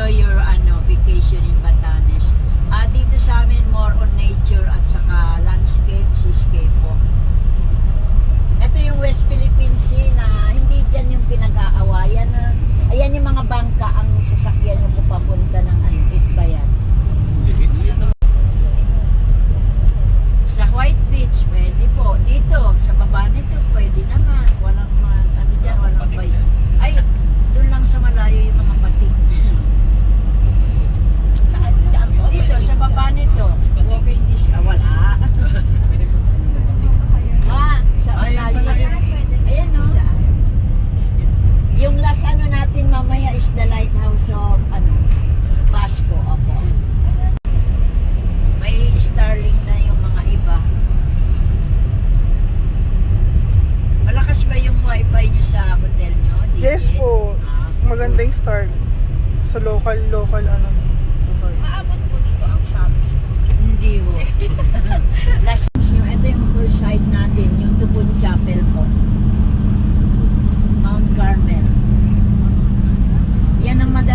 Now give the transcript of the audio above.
enjoy your ano, vacation in Batanes. Uh, dito sa amin more on nature at saka landscape, seascape po. Ito yung West Philippine Sea na hindi dyan yung pinag-aawayan. Na, ayan yung mga bangka ang sasakyan yung pupapunta ng Antit Bayan. Sa White Beach, pwede po. Dito, sa baba nito, pwede naman. Walang, man, ano dyan, walang bay. Ay, doon lang sa malayo yung So, ano, Basco ako. May Starlink na yung mga iba. Malakas ba yung wifi nyo sa hotel nyo? Yes po. Ah, magandang Starlink. Sa local, local ano.